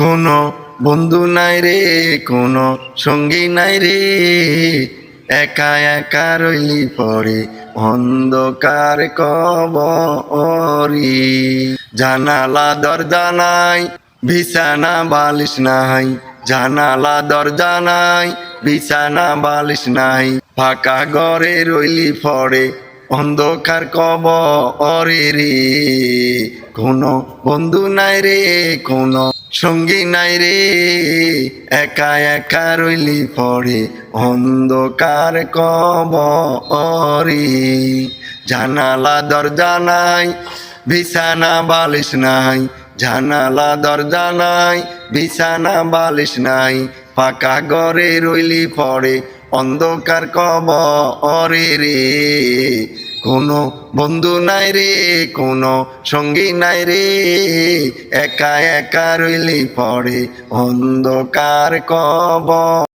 কোনো বন্ধু নাই রে, কোনো সঙ্গী নাই রে। একা একা রইলি পরে অন্ধকার কবরি জানালা, দরজা নাই, বিছানা, বালিশ নাই। জানালা, দরজা নাই, বিছানা, বালিশ নাই। ফাঁকা ঘরে রইলি পড়ে অন্ধকার কব অরে রে। কোনো বন্ধু নাই রে, কোনো সঙ্গী নাই রে। একা একা রইলি পড়ে অন্ধকার কব অরে জানালা, দরজা নাই, বিছানা, বালিশ নাই। জানালা, দরজা নাই, বিছানা, বালিশ নাই। পাকা ঘরে রইলি পড়ে অন্ধকার কব অরে রে। কোনো বন্ধু নাই রে, কোনো সঙ্গী নাই রে। একা একা রইলি পড়ে অন্ধকার কব